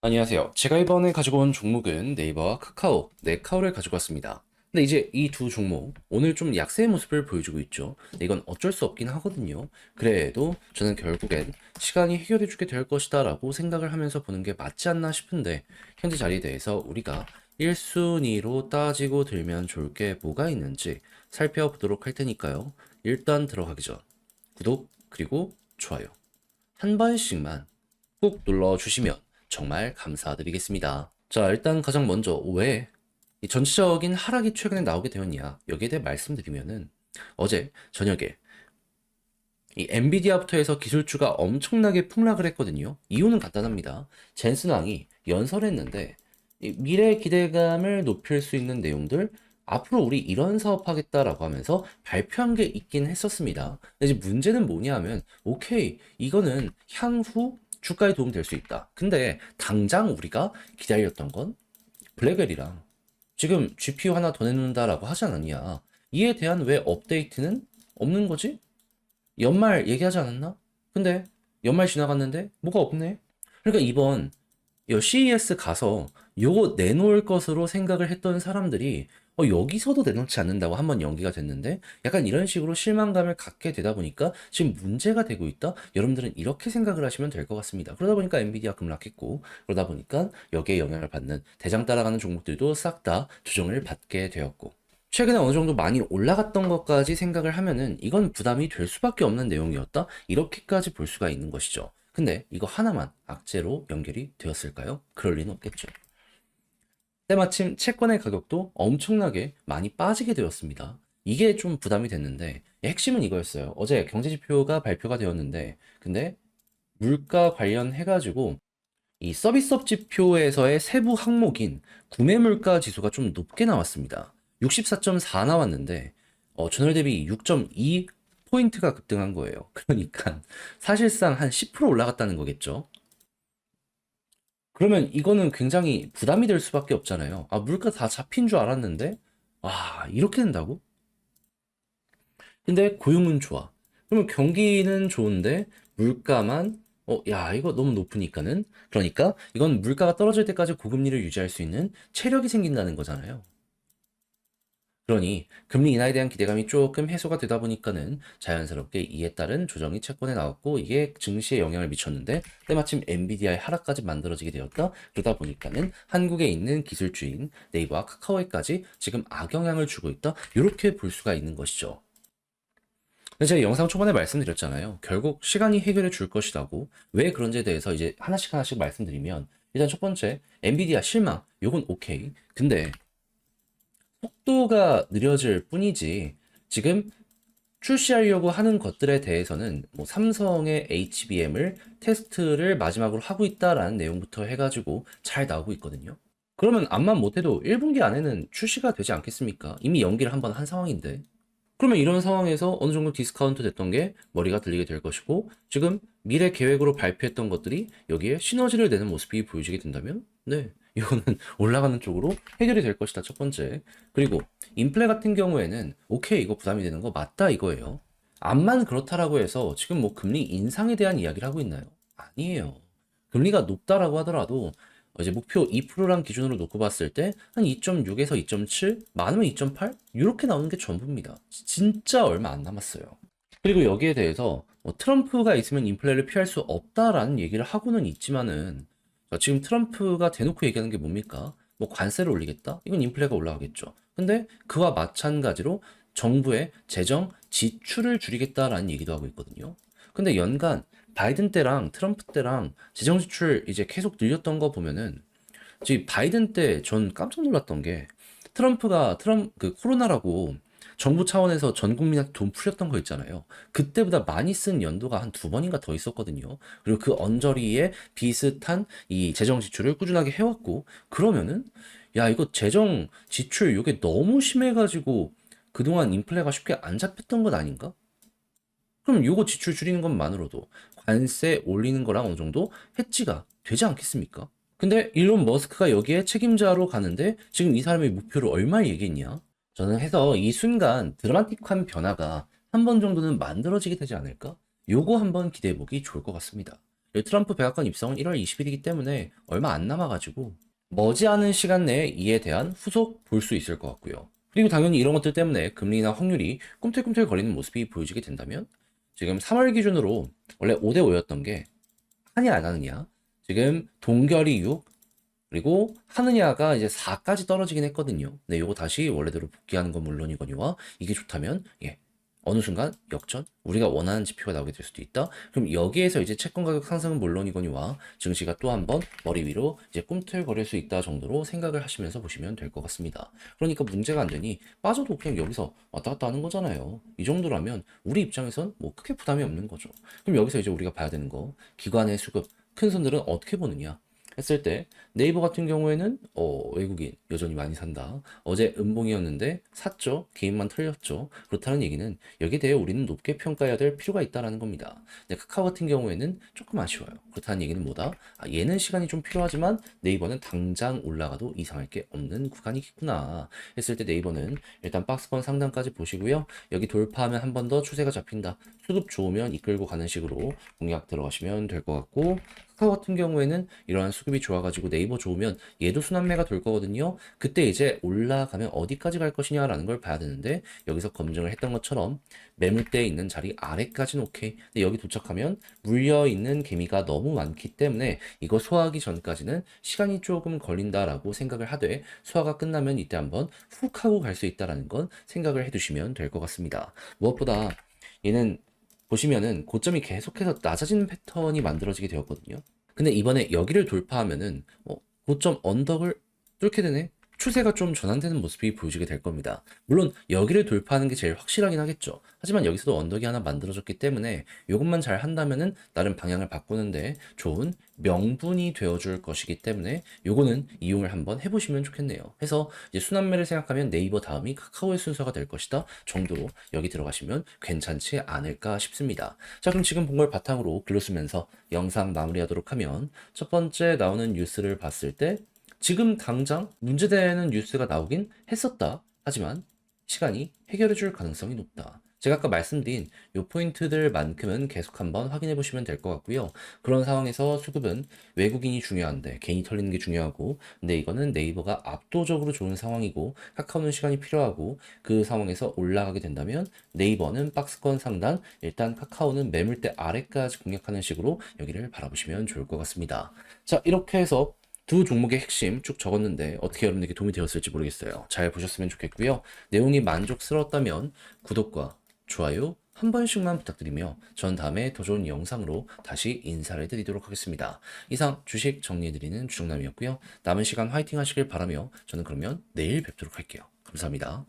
안녕하세요. 제가 이번에 가지고 온 종목은 네이버와 카카오, 네카오를 가지고 왔습니다. 근데 이제 이 두 종목, 오늘 좀 약세의 모습을 보여주고 있죠. 이건 어쩔 수 없긴 하거든요. 그래도 저는 결국엔 시간이 해결해주게 될 것이다 라고 생각을 하면서 보는 게 맞지 않나 싶은데, 현재 자리에 대해서 우리가 1순위로 따지고 들면 좋을 게 뭐가 있는지 살펴보도록 할 테니까요. 일단 들어가기 전 구독, 그리고 좋아요. 한 번씩만 꾹 눌러주시면 정말 감사드리겠습니다. 자, 일단 가장 먼저 왜이 전체적인 하락이 최근에 나오게 되었냐 여기에 대해 말씀드리면은 어제 저녁에 이 엔비디아부터 해서 기술주가 엄청나게 폭락을 했거든요. 이유는 간단합니다. 젠슨 왕이 연설했는데 이 미래 기대감을 높일 수 있는 내용들 앞으로 우리 이런 사업 하겠다라고 하면서 발표한 게 있긴 했었습니다. 근데 이제 문제는 뭐냐 하면 오케이 이거는 향후 주가에 도움 될수 있다. 근데 당장 우리가 기다렸던 건 블랙웰이랑 지금 GPU 하나 더 내놓는다라고 하지 않았냐. 이에 대한 왜 업데이트는 없는 거지? 연말 얘기하지 않았나? 근데 연말 지나갔는데 뭐가 없네. 그러니까 이번 요 CES 가서 요거 내놓을 것으로 생각을 했던 사람들이 어, 여기서도 내놓지 않는다고 한 번 연기가 됐는데 약간 이런 식으로 실망감을 갖게 되다 보니까 지금 문제가 되고 있다. 여러분들은 이렇게 생각을 하시면 될 것 같습니다. 그러다 보니까 엔비디아 급락했고 그러다 보니까 여기에 영향을 받는 대장 따라가는 종목들도 싹 다 조정을 받게 되었고 최근에 어느 정도 많이 올라갔던 것까지 생각을 하면은 이건 부담이 될 수밖에 없는 내용이었다. 이렇게까지 볼 수가 있는 것이죠. 근데 이거 하나만 악재로 연결이 되었을까요? 그럴 리는 없겠죠. 때마침 채권의 가격도 엄청나게 많이 빠지게 되었습니다. 이게 좀 부담이 됐는데 핵심은 이거였어요. 어제 경제지표가 발표가 되었는데 근데 물가 관련해가지고 이 서비스업 지표에서의 세부 항목인 구매 물가 지수가 좀 높게 나왔습니다. 64.4 나왔는데 어, 전월 대비 6.2 포인트가 급등한 거예요. 그러니까 사실상 한 10% 올라갔다는 거겠죠. 그러면 이거는 굉장히 부담이 될 수밖에 없잖아요. 아, 물가 다 잡힌 줄 알았는데, 아, 이렇게 된다고? 근데 고용은 좋아. 그러면 경기는 좋은데, 물가만, 어, 야, 이거 너무 높으니까는, 그러니까 이건 물가가 떨어질 때까지 고금리를 유지할 수 있는 체력이 생긴다는 거잖아요. 그러니 금리 인하에 대한 기대감이 조금 해소가 되다 보니까는 자연스럽게 이에 따른 조정이 채권에 나왔고 이게 증시에 영향을 미쳤는데 때마침 엔비디아의 하락까지 만들어지게 되었다. 그러다 보니까는 한국에 있는 기술주인 네이버와 카카오에까지 지금 악영향을 주고 있다. 이렇게 볼 수가 있는 것이죠. 제가 영상 초반에 말씀드렸잖아요. 결국 시간이 해결해 줄 것이라고. 왜 그런지에 대해서 이제 하나씩 하나씩 말씀드리면 일단 첫 번째 엔비디아 실망. 요건 오케이. 근데 속도가 느려질 뿐이지 지금 출시하려고 하는 것들에 대해서는 뭐 삼성의 HBM을 테스트를 마지막으로 하고 있다라는 내용부터 해가지고 잘 나오고 있거든요. 그러면 암만 못해도 1분기 안에는 출시가 되지 않겠습니까? 이미 연기를 한 번한 상황인데. 그러면 이런 상황에서 어느 정도 디스카운트 됐던 게 머리가 들리게 될 것이고 지금 미래 계획으로 발표했던 것들이 여기에 시너지를 내는 모습이 보여지게 된다면 네 이거는 올라가는 쪽으로 해결이 될 것이다 첫 번째 그리고 인플레 같은 경우에는 오케이 이거 부담이 되는 거 맞다 이거예요 암만 그렇다라고 해서 지금 뭐 금리 인상에 대한 이야기를 하고 있나요? 아니에요 금리가 높다라고 하더라도 이제 목표 2%란 기준으로 놓고 봤을 때 한 2.6에서 2.7, 많으면 2.8 이렇게 나오는 게 전부입니다. 진짜 얼마 안 남았어요. 그리고 여기에 대해서 뭐 트럼프가 있으면 인플레를 피할 수 없다라는 얘기를 하고는 있지만은 자, 지금 트럼프가 대놓고 얘기하는 게 뭡니까? 뭐 관세를 올리겠다? 이건 인플레가 올라가겠죠. 근데 그와 마찬가지로 정부의 재정 지출을 줄이겠다라는 얘기도 하고 있거든요. 근데 연간 바이든 때랑 트럼프 때랑 재정 지출 이제 계속 늘렸던 거 보면은 지금 바이든 때 전 깜짝 놀랐던 게 트럼프가 트럼 그 코로나라고 정부 차원에서 전 국민한테 돈 풀렸던 거 있잖아요. 그때보다 많이 쓴 연도가 한 두 번인가 더 있었거든요. 그리고 그 언저리에 비슷한 이 재정 지출을 꾸준하게 해왔고 그러면은 야 이거 재정 지출 이게 너무 심해가지고 그동안 인플레가 쉽게 안 잡혔던 건 아닌가? 그럼 요거 지출 줄이는 것만으로도 관세 올리는 거랑 어느 정도 해지가 되지 않겠습니까? 근데 일론 머스크가 여기에 책임자로 가는데 지금 이 사람의 목표를 얼마 얘기했냐? 저는 해서 이 순간 드라마틱한 변화가 한 번 정도는 만들어지게 되지 않을까? 요거 한번 기대해 보기 좋을 것 같습니다. 트럼프 백악관 입성은 1월 20일이기 때문에 얼마 안 남아가지고 머지않은 시간 내에 이에 대한 후속 볼 수 있을 것 같고요. 그리고 당연히 이런 것들 때문에 금리나 확률이 꿈틀꿈틀 거리는 모습이 보여지게 된다면 지금 3월 기준으로 원래 5대 5였던 게 하냐 안 하느냐 지금 동결이 6 그리고 하느냐가 이제 4까지 떨어지긴 했거든요. 근데 요거 다시 원래대로 복귀하는 건 물론이거니와 이게 좋다면 예 어느 순간 역전 우리가 원하는 지표가 나오게 될 수도 있다. 그럼 여기에서 이제 채권 가격 상승은 물론이거니와 증시가 또 한 번 머리 위로 이제 꿈틀거릴 수 있다 정도로 생각을 하시면서 보시면 될 것 같습니다. 그러니까 문제가 안 되니 빠져도 그냥 여기서 왔다 갔다 하는 거잖아요. 이 정도라면 우리 입장에선 뭐 크게 부담이 없는 거죠. 그럼 여기서 이제 우리가 봐야 되는 거 기관의 수급 큰 손들은 어떻게 보느냐 했을 때 네이버 같은 경우에는 어, 외국인 여전히 많이 산다. 어제 음봉이었는데 샀죠. 개인만 털렸죠. 그렇다는 얘기는 여기에 대해 우리는 높게 평가해야 될 필요가 있다라는 겁니다. 근데 카카오 같은 경우에는 조금 아쉬워요. 그렇다는 얘기는 뭐다? 아, 얘는 시간이 좀 필요하지만 네이버는 당장 올라가도 이상할 게 없는 구간이겠구나 했을 때 네이버는 일단 박스권 상단까지 보시고요. 여기 돌파하면 한 번 더 추세가 잡힌다. 수급 좋으면 이끌고 가는 식으로 공략 들어가시면 될 것 같고 카카오 같은 경우에는 이러한 수급이 좋아가지고 네이버 좋으면 얘도 순환매가 될 거거든요. 그때 이제 올라가면 어디까지 갈 것이냐라는 걸 봐야 되는데 여기서 검증을 했던 것처럼 매물대에 있는 자리 아래까지는 오케이. 근데 여기 도착하면 물려 있는 개미가 너무 많기 때문에 이거 소화하기 전까지는 시간이 조금 걸린다라고 생각을 하되 소화가 끝나면 이때 한번 훅 하고 갈 수 있다라는 건 생각을 해두시면 될 것 같습니다. 무엇보다 얘는 보시면은 고점이 계속해서 낮아지는 패턴이 만들어지게 되었거든요. 근데 이번에 여기를 돌파하면은 어, 고점 언덕을 뚫게 되네. 추세가 좀 전환되는 모습이 보여지게 될 겁니다. 물론 여기를 돌파하는 게 제일 확실하긴 하겠죠. 하지만 여기서도 언덕이 하나 만들어졌기 때문에 이것만 잘 한다면은 나름 방향을 바꾸는데 좋은 명분이 되어줄 것이기 때문에 요거는 이용을 한번 해보시면 좋겠네요. 해서 이제 순환매를 생각하면 네이버 다음이 카카오의 순서가 될 것이다 정도로 여기 들어가시면 괜찮지 않을까 싶습니다. 자 그럼 지금 본 걸 바탕으로 글로 쓰면서 영상 마무리하도록 하면 첫 번째 나오는 뉴스를 봤을 때 지금 당장 문제되는 뉴스가 나오긴 했었다. 하지만 시간이 해결해 줄 가능성이 높다. 제가 아까 말씀드린 요 포인트들만큼은 계속 한번 확인해 보시면 될 것 같고요. 그런 상황에서 수급은 외국인이 중요한데 개인이 털리는 게 중요하고 근데 이거는 네이버가 압도적으로 좋은 상황이고 카카오는 시간이 필요하고 그 상황에서 올라가게 된다면 네이버는 박스권 상단 일단 카카오는 매물대 아래까지 공략하는 식으로 여기를 바라보시면 좋을 것 같습니다. 자 이렇게 해서 두 종목의 핵심 쭉 적었는데 어떻게 여러분들께 도움이 되었을지 모르겠어요. 잘 보셨으면 좋겠고요. 내용이 만족스러웠다면 구독과 좋아요 한 번씩만 부탁드리며 전 다음에 더 좋은 영상으로 다시 인사를 드리도록 하겠습니다. 이상 주식 정리해드리는 주정남이었고요. 남은 시간 화이팅 하시길 바라며 저는 그러면 내일 뵙도록 할게요. 감사합니다.